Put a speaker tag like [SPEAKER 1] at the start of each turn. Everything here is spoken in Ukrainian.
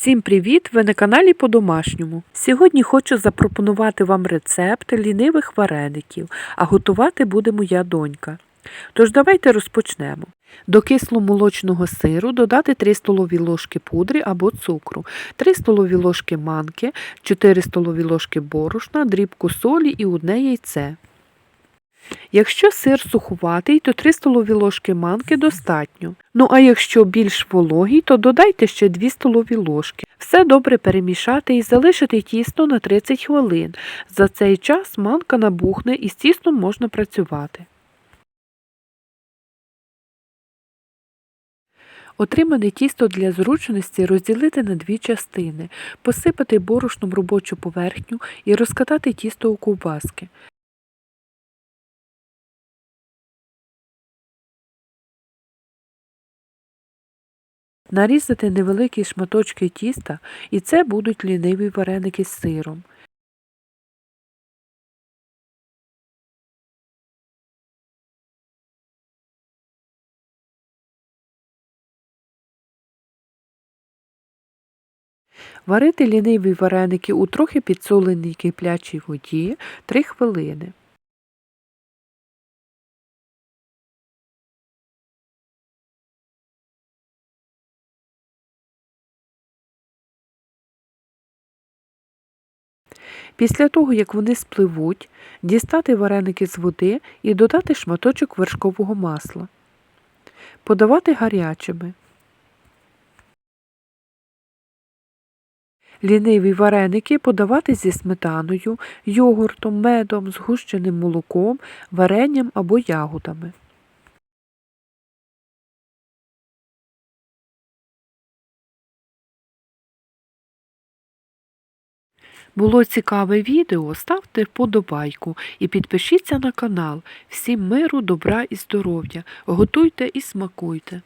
[SPEAKER 1] Всім привіт! Ви на каналі по-домашньому. Сьогодні хочу запропонувати вам рецепт лінивих вареників, а готувати буде моя донька. Тож давайте розпочнемо. До кисломолочного сиру додати 3 столові ложки пудри або цукру, 3 столові ложки манки, 4 столові ложки борошна, дрібку солі і одне яйце. Якщо сир сухуватий, то 3 столові ложки манки достатньо. Ну а якщо більш вологий, то додайте ще 2 столові ложки. Все добре перемішати і залишити тісто на 30 хвилин. За цей час манка набухне і з тістом можна працювати. Отримане тісто для зручності розділити на дві частини, посипати борошном робочу поверхню і розкатати тісто у ковбаски. Нарізати невеликі шматочки тіста, і це будуть ліниві вареники з сиром. Варити ліниві вареники у трохи підсоленій киплячій воді 3 хвилини. Після того, як вони спливуть, дістати вареники з води і додати шматочок вершкового масла. Подавати гарячими. Ліниві вареники подавати зі сметаною, йогуртом, медом, згущеним молоком, варенням або ягодами. Було цікаве відео, ставте вподобайку і підпишіться на канал. Всім миру, добра і здоров'я. Готуйте і смакуйте.